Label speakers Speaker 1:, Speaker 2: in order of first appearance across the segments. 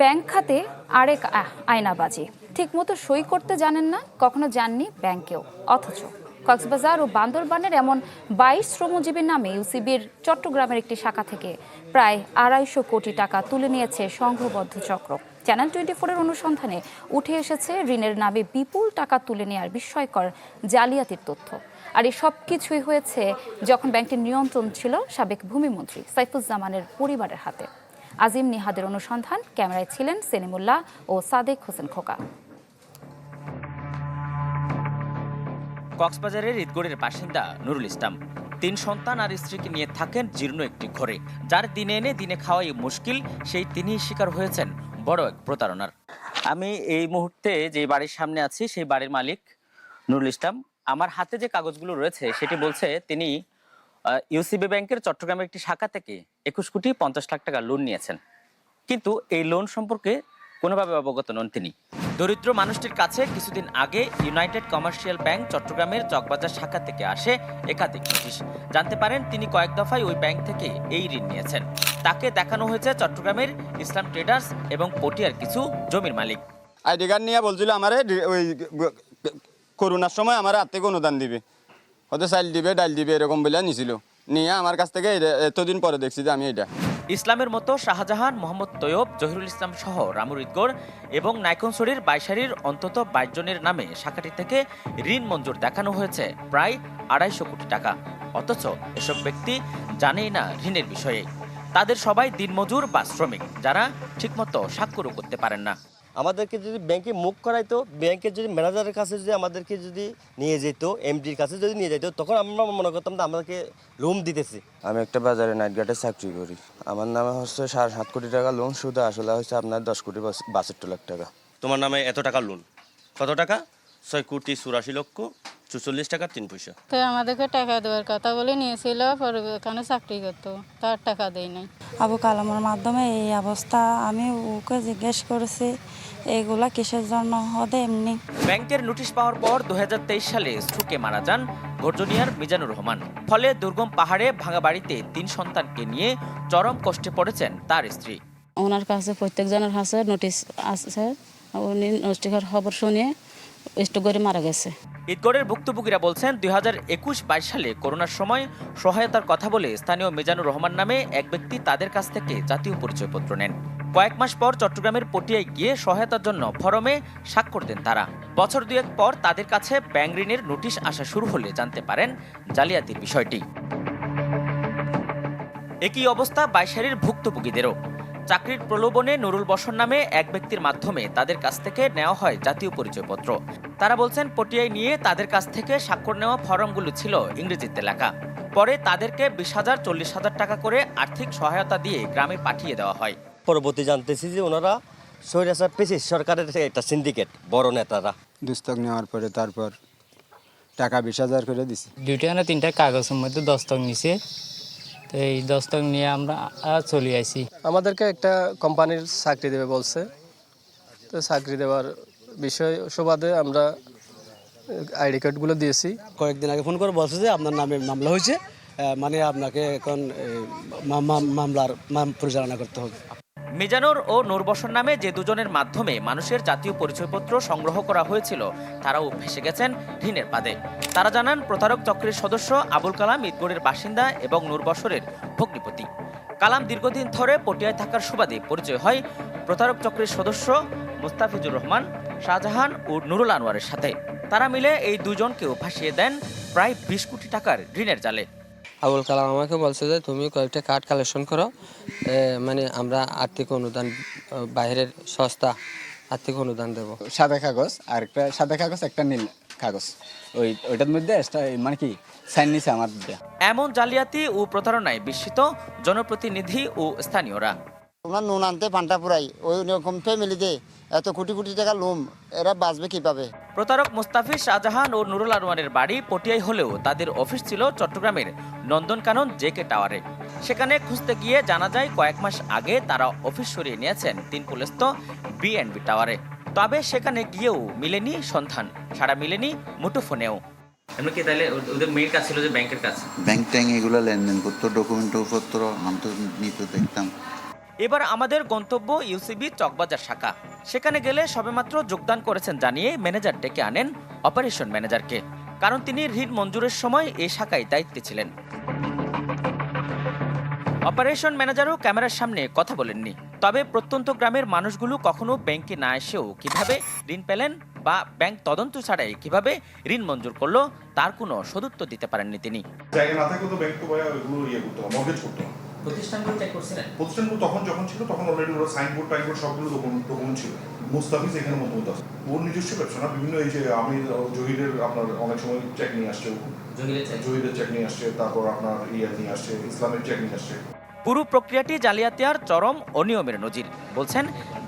Speaker 1: Bank খাতে আরেক আয়নাবাজি। ঠিকমতো সই করতে জানেন না, কখনো যাননি ব্যাংকেও। অথচ কক্সবাজার ও বান্দরবানের এমন বাইশ শ্রমজীবীর নামে ইউসিবির চট্টগ্রামের একটি শাখা থেকে প্রায় আড়াইশো কোটি টাকা তুলে নিয়েছে সংঘবদ্ধ চক্র। চ্যানেল টোয়েন্টি ফোরের অনুসন্ধানে উঠে এসেছে ঋণের নামে বিপুল টাকা তুলে নেওয়ার বিস্ময়কর জালিয়াতির তথ্য। আর এই সব কিছুই হয়েছে যখন ব্যাংকটির নিয়ন্ত্রণ ছিল সাবেক ভূমিমন্ত্রী সাইফুজ্জামানের পরিবারের হাতে। আজিম নিহাদের অনুসন্ধান। ক্যামেরায় ছিলেন সেলিমুল্লাহ ও সাদেক হোসেন খোকা।
Speaker 2: কক্সবাজারের ঈদগড়ের বাসিন্দা নুরুল ইসলাম, তিন সন্তান আর স্ত্রীকে নিয়ে থাকেন জীর্ণ একটি ঘরে। যার দিনে এনে দিনে খাওয়াই মুশকিল, সেই তিনিই শিকার হয়েছেন বড় এক প্রতারণার। আমি এই মুহূর্তে যে বাড়ির সামনে আছি, সেই বাড়ির মালিক নুরুল ইসলাম। আমার হাতে যে কাগজগুলো রয়েছে, সেটি বলছে তিনি ইউসিবি ব্যাংকের চট্টগ্রামের একটি শাখা থেকে একুশ কোটি পঞ্চাশ লাখ টাকা লোন নিয়েছেন। কিন্তু এই লোন সম্পর্কে কোনোভাবে অবগত নন তিনি। দরিদ্র মানুষটির কাছে কিছুদিন আগে ইউনাইটেড কমার্শিয়াল ব্যাংক চট্টগ্রামের চকবাজার শাখা থেকে আসে একাধিক নোটিশ। জানতে পারেন, তিনি কয়েক দফায় ওই ব্যাংক থেকে এই ঋণ নিয়েছেন। তাকে দেখানো হয়েছে চট্টগ্রামের ইসলাম ট্রেডার্স এবং পটিয়ার কিছু জমির মালিক।
Speaker 3: আইডি কার্ড নিয়ে বলছিল আমার, ওই করোনার সময় আমার থেকে অনুদান দিবে। হয়তো চাইল দিবে, ডাইল দিবে, এরকম বলে নিছিল। নিয়ে আমার কাছ থেকে এতদিন পরে দেখছি যে আমি এটা
Speaker 2: ইসলামের মতো শাহজাহান, মোহাম্মদ তৈয়ব, জহিরুল ইসলাম সহ রামুর ইদগড় এবং নাইকনসরির বাইশারির অন্তত বাইশ জনের নামে শাখাটি থেকে ঋণ মঞ্জুর দেখানো হয়েছে, প্রায় আড়াইশো কোটি টাকা। অথচ এসব ব্যক্তি জানেই না ঋণের বিষয়ে। তাদের সবাই দিনমজুর বা শ্রমিক, যারা ঠিকমতো স্বাক্ষরও করতে পারেন না।
Speaker 4: আমাদেরকে যদি ব্যাংকে মুখ করাইতো ব্যাংকের যদি ম্যানেজারের কাছে যদি আমাদেরকে যদি নিয়ে যেত এমডির কাছে যদি নিয়ে যেত তখন আমরা মনে করতাম যে আমাদেরকে লোন দিতেছি।
Speaker 5: আমি একটা বাজারে নাইট গার্ডে চাকরি করি। আমার নামে হচ্ছে সাড়ে সাত কোটি টাকা লোন শুধু আসলে হচ্ছে আপনার দশ কোটি বাষট্টি লাখ টাকা।
Speaker 6: তোমার নামে এত টাকা লোন কত টাকা? ছয় কোটি চুরাশি লক্ষ চুচল্লিশ টাকা তিন পয়সা।
Speaker 7: তো আমাদেরকে টাকা দেওয়ার কথা বলে নিয়েছিল পরে ওখানে চাকরি করতো তার টাকা দেয় নাই।
Speaker 8: আবু কালামের মাধ্যমে এই অবস্থা আমি ওকে জিজ্ঞেস করেছি এগুলা কিসের জন্য হদে এমনি?
Speaker 2: ব্যাংকের নোটিশ পাওয়ার পর দু হাজার তেইশ সালে স্ট্রোকে মারা যান গর্জনিয়ার মিজানুর রহমান। ফলে দুর্গম পাহাড়ে ভাঙা বাড়িতে তিন সন্তানকে নিয়ে চরম কষ্টে পড়েছেন তার স্ত্রী।
Speaker 7: ওনার কাছে প্রত্যেকজনের কাছে নোটিশ আছে। উনি নোটিশের খবর শুনে স্টোক করে মারা গেছে।
Speaker 2: ঈদগড়ের ভুক্তভোগীরা বলছেন, দুই হাজার একুশ বাইশ সালে করোনার সময় সহায়তার কথা বলে স্থানীয় মিজানুর রহমান নামে এক ব্যক্তি তাদের কাছ থেকে জাতীয় পরিচয়পত্র নেন। কয়েক মাস পর চট্টগ্রামের পটিয়ায় গিয়ে সহায়তার জন্য ফরমে স্বাক্ষর দেন তারা। বছর দুয়েক পর তাদের কাছে ব্যাংক ঋণের নোটিশ আসা শুরু হলে জানতে পারেন জালিয়াতির বিষয়টি। একই অবস্থা বাইশারির ভুক্তভোগীদেরও। চাকরির প্রলোভনে নুরুল বসর নামে এক ব্যক্তির মাধ্যমে তাদের কাছ থেকে নেওয়া হয় জাতীয় পরিচয়পত্র। তারা বলছেন পটিয়ায় নিয়ে তাদের কাছ থেকে স্বাক্ষর নেওয়া ফর্মগুলো ছিল ইংরেজিতে লেখা। পরে তাদেরকে বিশ হাজার চল্লিশ হাজার টাকা করে আর্থিক সহায়তা দিয়ে গ্রামে পাঠিয়ে দেওয়া হয়।
Speaker 4: পরবর্তী জানতেছি যে ওনারা সৈরাসার পেশি সরকারের একটা সিন্ডিকেট বড় নেতারা।
Speaker 3: দুস্তক নেওয়ার পরে তারপর টাকা বিশ হাজার করে দিছে।
Speaker 9: দুইটা না তিনটা কাগজের মধ্যে দস্তক নিছে। তো এই দস্তক নিয়ে আমরা চলে আসি
Speaker 10: আমাদেরকে একটা কোম্পানির চাকরি দেবে বলছে। তো চাকরি দেওয়ার বিষয় সুবাদে আমরা আইডি কার্ডগুলো দিয়েছি।
Speaker 11: কয়েকদিন আগে ফোন করে বলছে যে আপনার নামে মামলা হয়েছে। মানে আপনাকে এখন মামলার মাম- পরিচালনা করতে হবে।
Speaker 2: মিজানুর ও নূরবসর নামে যে দুজনের মাধ্যমে মানুষের জাতীয় পরিচয়পত্র সংগ্রহ করা হয়েছিল, তারাও ফেসে গেছেন ঋণের পাদে। তারা জানান, প্রতারক চক্রের সদস্য আবুল কালাম ঈদগড়ের বাসিন্দা এবং নূরবসরের ভগ্নিপতি। কালাম দীর্ঘদিন ধরে পটিয়ায় থাকার সুবাদে পরিচয় হয় প্রতারক চক্রের সদস্য মুস্তাফিজুর রহমান, শাহজাহান ও নুরুল আনোয়ারের সাথে। তারা মিলে এই দুজনকেও ভাসিয়ে দেন প্রায় বিশ কোটি টাকার ঋণের জালে।
Speaker 9: আবুল কালাম আমাকে বলছে যে তুমি কয়েকটা কার্ড কালেকশন করো। মানে আমরা আর্থিক অনুদান বাইরের সস্তা আর্থিক অনুদান দেব।
Speaker 3: সাদা কাগজ আর একটা সাদা কাগজ একটা নীল কাগজ। ওই ওইটার মধ্যে মানে কি সাইন নিছে আমার
Speaker 2: এমন জালিয়াতি ও প্রতারণায় বিস্মিত জনপ্রতিনিধি ও স্থানীয়রা।
Speaker 12: ওনার নুন আনতে পান্টা পুরাই ওই রকম ফ্যামিলিতে এত কোটি কোটি টাকা লোম এরা বাঁচবে কীভাবে?
Speaker 2: প্রতারক মুস্তাফিজ শাহজাহান ও নুরুল আনোয়ারের বাড়ি পটিয়াই হলেও তাদের অফিস ছিল চট্টগ্রামের নন্দনকানন জেকে টাওয়ারে। সেখানে খুঁজতে গিয়ে জানা যায় কয়েক মাস আগে তারা অফিস সরিয়ে নিয়েছেন তিন পুলিস্ত বিএনবি টাওয়ারে। তবে সেখানে গিয়েও মিলেনি সন্ধান সারা মিলেনি মুঠোফোনেও। এমনি কি তাহলে ওদের মেয়ের কাজ ছিল যে ব্যাংকের কাছে
Speaker 5: ব্যাংক ট্যাঙ্ক এগুলো লেনদেন করতো ডকুমেন্ট পত্র আমি তো নিত দেখতাম।
Speaker 2: এবার আমাদের গন্তব্য ইউসিবি চকবাজার শাখা। সেখানে গেলে সবেমাত্র যোগদান করেছেন জানিয়ে ম্যানেজার ডেকে আনেন অপারেশন ম্যানেজারকে। কারণ তিনি ঋণ মঞ্জুরের সময় এই শাখায় দায়িত্বে ছিলেন। অপারেশন ম্যানেজারও ক্যামেরার সামনে কথা বলেননি। তবে প্রত্যন্ত গ্রামের মানুষগুলো কখনো ব্যাংকে না এসেও কীভাবে ঋণ পেলেন বা ব্যাংক তদন্ত ছাড়াই কীভাবে ঋণ মঞ্জুর করল, তার কোনো সদুত্তর দিতে পারেননি তিনি। প্রতিষ্ঠানগুলো চেক করছিলেন
Speaker 13: প্রতিষ্ঠানগুলো তখন যখন ছিল তখন অলরেডি ওরা সাইনবোর্ড টাইনবোর্ড সবগুলো ডকুমেন্ট ছিল। মুস্তাফিজ এখানে মতো আছে। ওর নিজস্ব ব্যবসা না বিভিন্ন এই যে আমি জহিরের আপনার অনেক সময় চেক নিয়ে আসছে জহিরের চেক নিয়ে আসছে তারপর আপনার ইয়ে নিয়ে আসছে ইসলামের চেক নিয়ে আসছে।
Speaker 2: পুরো প্রক্রিয়াটি জালিয়াতিয়ার চরম অনিয়মের নজির বলছেন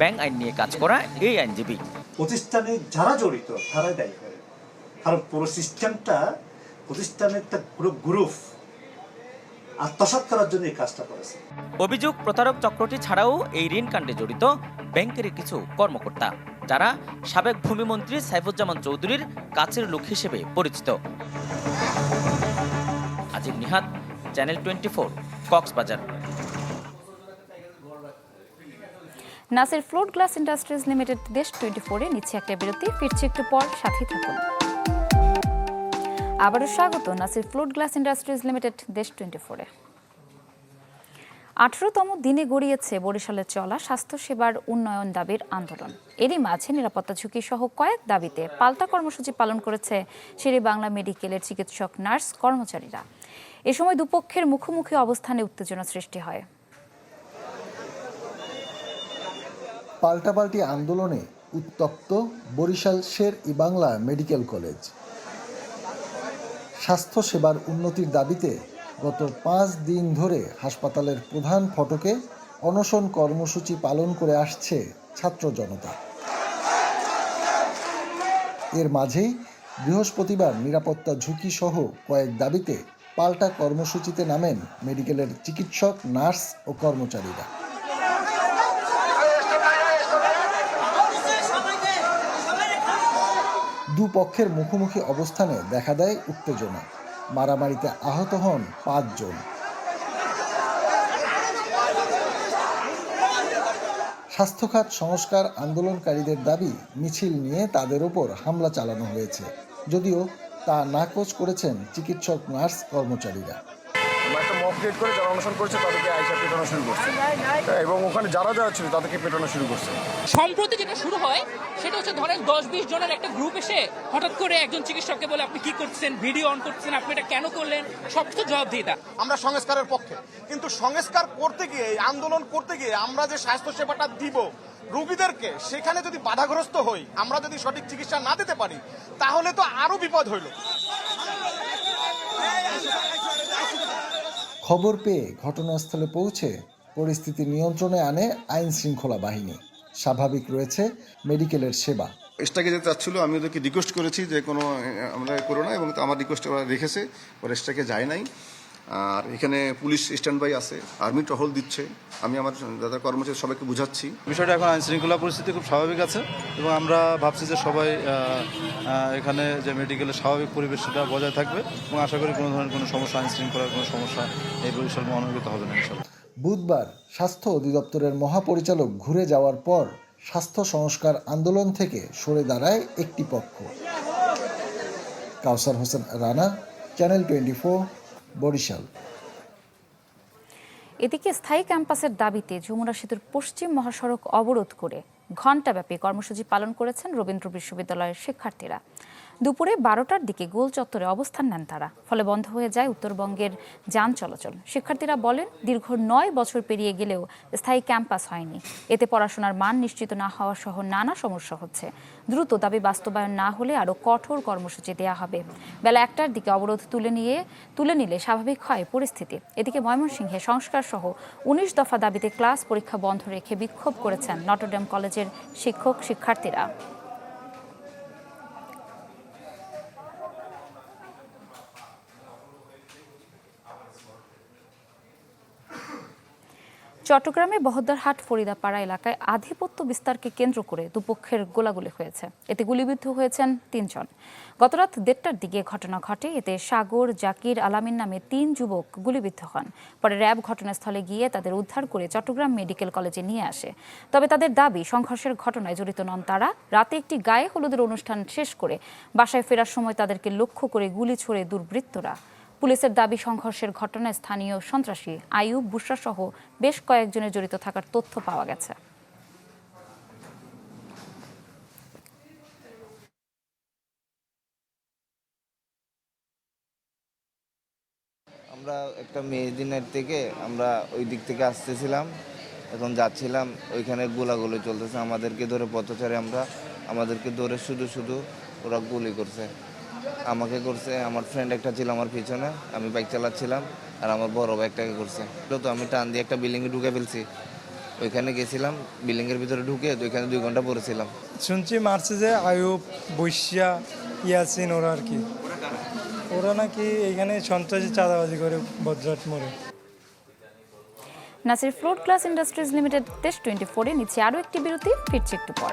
Speaker 2: ব্যাংক আইন নিয়ে কাজ করা এই আইনজীবী।
Speaker 14: প্রতিষ্ঠানে যারা জড়িত তারাই দায়ী করে কারণ পুরো সিস্টেমটা প্রতিষ্ঠানের একটা পুরো গ্রুপ আত্মসাৎ করার জন্য এই কাজটা করেছে।
Speaker 2: অভিযোগ প্রতারক চক্রটি ছাড়াও এই ঋণ কাণ্ডে জড়িত ব্যাংকের কিছু কর্মকর্তা যারা সাবেক ভূমিমন্ত্রী সাইফুজ্জামান চৌধুরীর কাছের লোক হিসেবে পরিচিত। Azim Nihat channel twenty four Cox's Bazar.
Speaker 1: Nasir float glass industries limited দেশ টোয়েন্টি ফোরে নিচ্ছে একটা বিরতি ফিরছে একটু পর সাথে থাকুন। আবারও স্বাগত Nasir float glass industries limited, দেশ টোয়েন্টি ফোরে। আঠারোতম দিনে গড়িয়েছে বরিশালে চলা স্বাস্থ্যসেবার উন্নয়ন দাবির আন্দোলন। এরই মাঝে নিরাপত্তা ঝুঁকি সহ কয়েক দাবিতে পাল্টা কর্মসূচি পালন করেছে শেরে বাংলা মেডিকেলের চিকিৎসক, নার্স, কর্মচারীরা। এ সময় দুপক্ষের মুখোমুখি অবস্থানে উত্তেজনা সৃষ্টি হয়।
Speaker 15: পাল্টাপাল্টি আন্দোলনে উত্তপ্ত বরিশাল শের ই বাংলা মেডিকেল কলেজ। স্বাস্থ্যসেবার উন্নতির দাবিতে গত পাঁচ দিন ধরে হাসপাতালের প্রধান ফটকে অনশন কর্মসূচি পালন করে আসছে ছাত্র জনতা। এর মাঝেই বৃহস্পতিবার নিরাপত্তা ঝুঁকি সহ কয়েক দাবিতে পাল্টা কর্মসূচিতে নামেন মেডিকেলের চিকিৎসক, নার্স ও কর্মচারীরা। দুপক্ষের মুখোমুখি অবস্থানে দেখা দেয় উত্তেজনা। মারামারিতে আহত হন পাঁচজন। স্বাস্থ্যখাত সংস্কার আন্দোলনকারীদের দাবি, মিছিল নিয়ে তাদের ওপর হামলা চালানো হয়েছে। যদিও তা নাকচ করেছেন চিকিৎসক, নার্স, কর্মচারীরা।
Speaker 16: একটা মক ক্রিয়েট করে যারা অনশন করছে তাদেরকে আইসা পেটানো শুরু করছে। এবং ওখানে যারা যারা ছিল তাদেরকে পেটানো শুরু করছে।
Speaker 17: সম্প্রতি যেটা শুরু হয় সেটা হচ্ছে ধরেন দশ বিশ জনের একটা গ্রুপ এসে হঠাৎ করে একজন চিকিৎসককে বলে আপনি কি করছেন? ভিডিও অন করছেন? আপনি এটা কেন করলেন? সবকিছু জবাব দিয়ে তা
Speaker 16: আমরা সংস্কারের পক্ষে। কিন্তু সংস্কার করতে গিয়ে আন্দোলন করতে গিয়ে আমরা যে স্বাস্থ্য সেবাটা দিব রোগীদেরকে সেখানে যদি বাধাগ্রস্ত হই আমরা যদি সঠিক চিকিৎসা না দিতে পারি তাহলে তো আরও বিপদ হইল।
Speaker 15: খবর পেয়ে ঘটনাস্থলে পৌঁছে পরিস্থিতি নিয়ন্ত্রণে আনে আইন শৃঙ্খলা বাহিনী। স্বাভাবিক রয়েছে মেডিকেলের সেবা।
Speaker 16: স্টাকে যেতে চাচ্ছিল, আমি ওদেরকে রিকোয়েস্ট করেছি যে কোনো, আমরা করো না এবং আমার রিকোয়েস্ট ওরা রেখেছে ওরা স্টাকে যায় নাই। আর এখানে পুলিশ স্ট্যান্ড বাই আছে আর্মি টহল দিচ্ছে। আমি আমার দাদা কর্মচারী সবাইকে বুঝাচ্ছি।
Speaker 18: বিষয়টা এখন আইন শৃঙ্খলা পরিস্থিতি খুব স্বাভাবিক আছে এবং আমরা ভাবছি যে সবাই এখানে যে মেডিকেলের স্বাভাবিক পরিবেশ সেটা বজায় থাকবে এবং আশা করি কোনো ধরনের কোনো সমস্যা আইন শৃঙ্খলার কোনো সমস্যা এই বরিশাল মহানগরীতে হবে না ইনশাল্লাহ।
Speaker 15: বুধবার স্বাস্থ্য অধিদপ্তরের মহাপরিচালক ঘুরে যাওয়ার পর স্বাস্থ্য সংস্কার আন্দোলন থেকে সরে দাঁড়ায় একটি পক্ষ। Kawsar Hossain Rana channel twenty Barishal.
Speaker 1: এদিকে স্থায়ী ক্যাম্পাসের দাবিতে যমুনা সেতুর পশ্চিম মহাসড়ক অবরোধ করে ঘণ্টাব্যাপী কর্মসূচি পালন করেছেন রবীন্দ্র বিশ্ববিদ্যালয়ের শিক্ষার্থীরা। দুপুরে বারোটার দিকে গোল চত্বরে অবস্থান নেন তারা। ফলে বন্ধ হয়ে যায় উত্তরবঙ্গের যান চলাচল। শিক্ষার্থীরা বলেন, দীর্ঘ নয় বছর পেরিয়ে গেলেও স্থায়ী ক্যাম্পাস হয়নি। এতে পড়াশোনার মান নিশ্চিত না হওয়া সহ নানা সমস্যা হচ্ছে। দ্রুত দাবি বাস্তবায়ন না হলে আরও কঠোর কর্মসূচি দেয়া হবে। বেলা একটার দিকে অবরোধ তুলে নিয়ে, তুলে নিলে স্বাভাবিক হয় পরিস্থিতি। এদিকে ময়মনসিংহে সংস্কার সহ উনিশ দফা দাবিতে ক্লাস পরীক্ষা বন্ধ রেখে বিক্ষোভ করেছেন নটরডেম কলেজের শিক্ষক শিক্ষার্থীরা চট্টগ্রামে বহদ্দারহাট, ফরিদাপাড়া এলাকায় আধিপত্য বিস্তারকে কেন্দ্র করে দুপক্ষের গোলাগুলি হয়েছে। এতে গুলিবিদ্ধ হয়েছেন তিনজন। গতরাত দেড়টার দিকে ঘটনা ঘটে। এতে সাগর, জাকির আলামিন নামে তিন যুবক গুলিবিদ্ধ হন। পরে র্যাব ঘটনাস্থলে গিয়ে তাদের উদ্ধার করে চট্টগ্রাম মেডিকেল কলেজে নিয়ে আসে। তবে তাদের দাবি, সংঘর্ষের ঘটনায় জড়িত নন তারা। রাতে একটি গায়ে হলুদের অনুষ্ঠান শেষ করে বাসায় ফেরার সময় তাদেরকে লক্ষ্য করে গুলি ছোড়ে দুর্বৃত্তরা। পুলিশের দাবি সংঘর্ষের ঘটনায় স্থানীয় সন্ত্রাসী আইয়ুব বুশরা সহ বেশ কয়েকজনের জড়িত থাকার তথ্য পাওয়া গেছে।
Speaker 5: আমরা একটা মেয়ে দিনের থেকে আমরা ওই দিক থেকে আসতেছিলাম, এখন যাচ্ছিলাম, ওইখানে গোলাগুলি চলতেছে, আমাদেরকে ধরে পথচারে আমরা, আমাদেরকে ধরে শুধু শুধু ওরা গুলি করছে। আমাকে করছে আমার ফ্রেন্ড একটা ছিল আমার পিছনে আমি বাইক চালাচ্ছিলাম আর আমার বড় বাইকটাকে করছে। তো আমি টান দিয়ে একটা বিল্ডিংয়ে ঢুকে ফেলছি। ওইখানে গেছিলাম বিল্ডিংয়ের ভিতরে ঢুকে তো ওইখানে দুই ঘণ্টা পড়েছিলাম।
Speaker 19: শুনছি মারছে যে আয়ুব বৈশ্যা ইয়াসিন ওরা আর কি। ওরা নাকি এখানে সন্ত্রাসী চাঁদাবাজি করে বজ্রাট মোড়ে
Speaker 1: Nasir float glass industries limited দেশ টোয়েন্টি ফোরে নিচ্ছে আরও একটি বিরতি ফিরছে একটু পর।